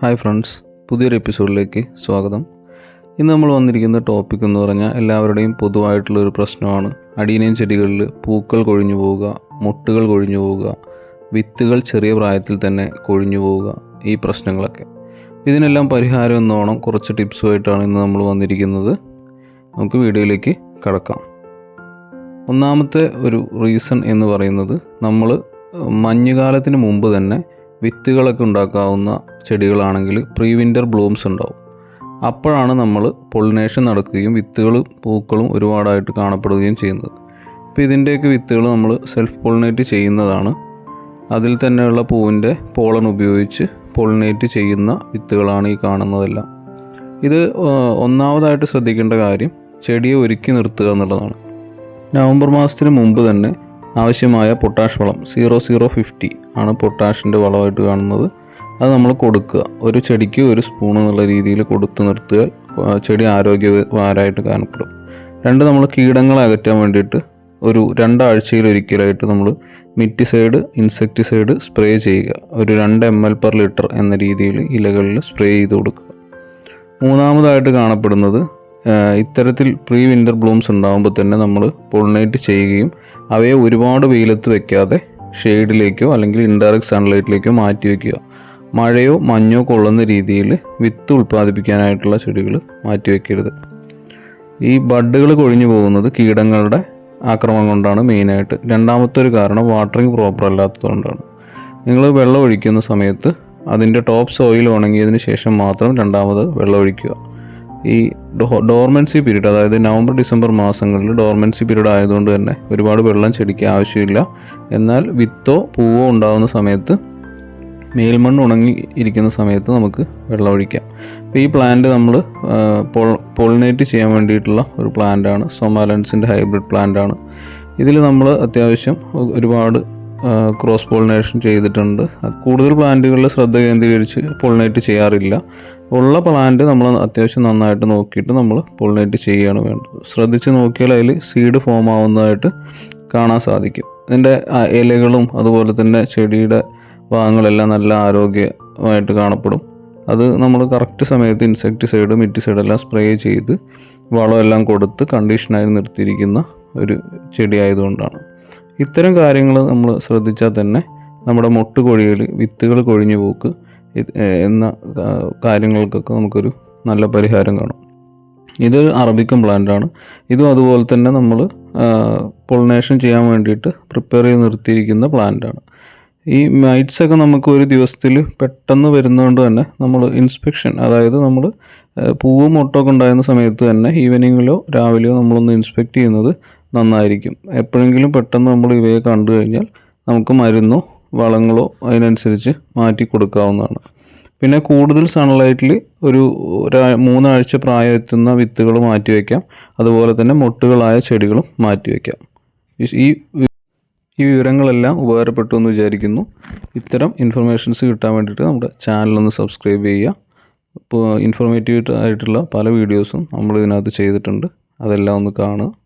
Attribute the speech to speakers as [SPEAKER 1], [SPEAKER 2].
[SPEAKER 1] Hi friends പുതിയൊരു എപ്പിസോഡിലേക്ക് സ്വാഗതം. ഇന്ന് നമ്മൾ വന്നിരിക്കുന്ന ടോപ്പിക് എന്ന് പറഞ്ഞാൽ എല്ലാവരുടെയും പൊതുവായിട്ടുള്ള ഒരു പ്രശ്നമാണ്. അടീനയും ചെടികളിൽ പൂക്കൾ കൊഴിഞ്ഞു പോവുക മുട്ടുകൾ കൊഴിഞ്ഞു പോവുക വിത്തുകൾ ചെറിയ പ്രായത്തിൽ തന്നെ കൊഴിഞ്ഞു പോവുക ഈ പ്രശ്നങ്ങളൊക്കെ. ഇതിനെല്ലാം പരിഹാരം എന്നോണം കുറച്ച് ടിപ്സുമായിട്ടാണ് ഇന്ന് നമ്മൾ വന്നിരിക്കുന്നത്. നമുക്ക് വീഡിയോയിലേക്ക് കടക്കാം. ഒന്നാമത്തെ ഒരു റീസൺ എന്ന് പറയുന്നത് നമ്മൾ മഞ്ഞുകാലത്തിന് മുമ്പ് തന്നെ വിത്തുകളൊക്കെ ഉണ്ടാക്കാവുന്ന ചെടികളാണെങ്കിൽ പ്രീ വിന്റർ ബ്ലൂംസ് ഉണ്ടാവും. അപ്പോഴാണ് നമ്മൾ പൊളിനേഷൻ നടക്കുകയും വിത്തുകളും പൂക്കളും ഒരുപാടായിട്ട് കാണപ്പെടുകയും ചെയ്യുന്നത്. അപ്പോൾ ഇതിന്റെയൊക്കെ വിത്തുകൾ നമ്മൾ സെൽഫ് പൊളിനേറ്റ് ചെയ്യുന്നതാണ്. അതിൽ തന്നെയുള്ള പൂവിന്റെ പോളൺ ഉപയോഗിച്ച് പൊളിനേറ്റ് ചെയ്യുന്ന വിത്തുകളാണ് ഈ കാണുന്നതെല്ലാം. ഇത് ഒന്നാമതായിട്ട് ശ്രദ്ധിക്കേണ്ട കാര്യം ചെടിയെ ഒരുക്കി നിർത്തുക എന്നുള്ളതാണ്. നവംബർ മാസത്തിന് മുമ്പ് തന്നെ ആവശ്യമായ പൊട്ടാഷ് വളം സീറോ സീറോ ഫിഫ്റ്റി ആണ് പൊട്ടാഷിന്റെ വളമായിട്ട് കാണുന്നത്. അത് നമ്മൾ കൊടുക്കുക. ഒരു ചെടിക്ക് ഒരു സ്പൂൺ എന്നുള്ള രീതിയിൽ കൊടുത്തു നിർത്തുക ചെടി ആരോഗ്യവാരായിട്ട് കാണപ്പെടും. രണ്ട് നമ്മൾ കീടങ്ങളെ അകറ്റാൻ വേണ്ടിയിട്ട് ഒരു രണ്ടാഴ്ചയിൽ ഒരിക്കലായിട്ട് നമ്മൾ മിറ്റിസൈഡ് ഇൻസെക്ടിസൈഡ് സ്പ്രേ ചെയ്യുക. ഒരു രണ്ട് എം എൽ പെർ ലിറ്റർ എന്ന രീതിയിൽ ഇലകളിൽ സ്പ്രേ ചെയ്ത് കൊടുക്കുക. മൂന്നാമതായിട്ട് കാണപ്പെടുന്നത് ഇത്തരത്തിൽ പ്രീ വിന്റർ ബ്ലൂംസ് ഉണ്ടാകുമ്പോൾ തന്നെ നമ്മൾ പൊളിനേറ്റ് ചെയ്യുകയും അവയെ ഒരുപാട് വെയിലത്ത് വെക്കാതെ ഷെയ്ഡിലേക്കോ അല്ലെങ്കിൽ ഇൻഡയറക്റ്റ് സൺലൈറ്റിലേക്കോ മാറ്റി വയ്ക്കുക മഴയോ മഞ്ഞോ കൊള്ളുന്ന രീതിയിൽ വിത്ത് ഉൽപ്പാദിപ്പിക്കാനായിട്ടുള്ള ചെടികൾ മാറ്റി വയ്ക്കരുത് ഈ ബഡുകൾ കൊഴിഞ്ഞു പോകുന്നത് കീടങ്ങളുടെ ആക്രമണം കൊണ്ടാണ് മെയിനായിട്ട്. രണ്ടാമത്തെ ഒരു കാരണം വാട്ടറിങ് പ്രോപ്പർ അല്ലാത്തതുകൊണ്ടാണ്. നിങ്ങൾ വെള്ളം ഒഴിക്കുന്ന സമയത്ത് അതിന്റെ ടോപ്പ് സോയിൽ ഉണങ്ങിയതിന് ശേഷം മാത്രം രണ്ടാമത് വെള്ളം ഒഴിക്കുക. ഈ ഡോർമെൻസി പീരീഡ് അതായത് നവംബർ ഡിസംബർ മാസങ്ങളിൽ ഡോർമെൻസി പീരീഡ് ആയതുകൊണ്ട് തന്നെ ഒരുപാട് വെള്ളം ചെടിക്ക് ആവശ്യമില്ല. എന്നാൽ വിത്തോ പൂവോ ഉണ്ടാകുന്ന സമയത്ത് മേൽമണ്ണ് ഉണങ്ങി ഇരിക്കുന്ന സമയത്ത് നമുക്ക് വെള്ളം ഒഴിക്കാം. അപ്പോൾ ഈ പ്ലാന്റ് നമ്മൾ പോളിനേറ്റ് ചെയ്യാൻ വേണ്ടിയിട്ടുള്ള ഒരു പ്ലാന്റാണ് സൊമാലൻസിന്റെ ഹൈബ്രിഡ് പ്ലാന്റാണ് ഇതിൽ നമ്മൾ അത്യാവശ്യം ഒരുപാട് ക്രോസ് പോളിനേഷൻ ചെയ്തിട്ടുണ്ട്. കൂടുതൽ പ്ലാന്റുകളിൽ ശ്രദ്ധ കേന്ദ്രീകരിച്ച് പോളിനേറ്റ് ചെയ്യാറില്ല. ഉള്ള പ്ലാന്റ് നമ്മൾ അത്യാവശ്യം നന്നായിട്ട് നോക്കിയിട്ട് നമ്മൾ പോളിനേറ്റ് ചെയ്യുകയാണ് വേണ്ടത്. ശ്രദ്ധിച്ച് നോക്കിയാൽ അതിൽ സീഡ് ഫോം ആവുന്നതായിട്ട് കാണാൻ സാധിക്കും. ഇതിന്റെ ഇലകളും അതുപോലെ തന്നെ ചെടിയുടെ ഭാഗങ്ങളെല്ലാം നല്ല ആരോഗ്യമായിട്ട് കാണപ്പെടും. അത് നമ്മൾ കറക്റ്റ് സമയത്ത് ഇൻസെക്ടിസൈഡ് മിറ്റിസൈഡ് എല്ലാം സ്പ്രേ ചെയ്ത് വളമെല്ലാം കൊടുത്ത് കണ്ടീഷനായി നിർത്തിയിരിക്കുന്ന ഒരു ചെടി ആയതുകൊണ്ടാണ്. ഇത്തരം കാര്യങ്ങൾ നമ്മൾ ശ്രദ്ധിച്ചാൽ തന്നെ നമ്മുടെ മൊട്ട് കൊഴിയൽ വിത്തുകൾ കൊഴിഞ്ഞു പോക്ക് എന്ന കാര്യങ്ങൾക്കൊക്കെ നമുക്കൊരു നല്ല പരിഹാരം കാണും. ഇത് അറബിക്കൻ പ്ലാന്റാണ് ഇതും അതുപോലെ തന്നെ നമ്മൾ പൊളിനേഷൻ ചെയ്യാൻ വേണ്ടിയിട്ട് പ്രിപ്പയർ ചെയ്ത് നിർത്തിയിരിക്കുന്ന പ്ലാന്റ് ആണ്. ഈ മൈറ്റ്സ് ഒക്കെ നമുക്ക് ഒരു ദിവസത്തിൽ പെട്ടെന്ന് വരുന്നതുകൊണ്ട് തന്നെ നമ്മൾ ഇൻസ്പെക്ഷൻ അതായത് നമ്മൾ പൂവും മുട്ടൊക്കെ ഉണ്ടായിരുന്ന സമയത്ത് തന്നെ ഈവനിങ്ങിലോ രാവിലെയോ നമ്മളൊന്ന് ഇൻസ്പെക്റ്റ് ചെയ്യുന്നത് നന്നായിരിക്കും. എപ്പോഴെങ്കിലും പെട്ടെന്ന് നമ്മൾ ഇവയെ കണ്ടു കഴിഞ്ഞാൽ നമുക്ക് മരുന്നോ വളങ്ങളോ അതിനനുസരിച്ച് മാറ്റി കൊടുക്കാവുന്നതാണ്. പിന്നെ കൂടുതൽ സൺലൈറ്റിൽ ഒരു മൂന്നാഴ്ച പ്രായം എത്തുന്ന വിത്തുകൾ മാറ്റിവെക്കാം അതുപോലെ തന്നെ മൊട്ടുകളായ ചെടികളും മാറ്റിവെക്കാം ഈ- ഈ വിവരങ്ങളെല്ലാം ഉപകാരപ്പെട്ടു എന്ന് വിചാരിക്കുന്നു. ഇത്തരം ഇൻഫർമേഷൻസ് കിട്ടാൻ വേണ്ടിയിട്ട് നമ്മുടെ ചാനലൊന്ന് സബ്സ്ക്രൈബ് ചെയ്യുക. ഇപ്പോൾ ഇൻഫോർമേറ്റീവ് ആയിട്ടുള്ള പല വീഡിയോസും നമ്മൾ ഇതിനകത്ത് ചെയ്തിട്ടുണ്ട്. അതെല്ലാം ഒന്ന് കാണുക.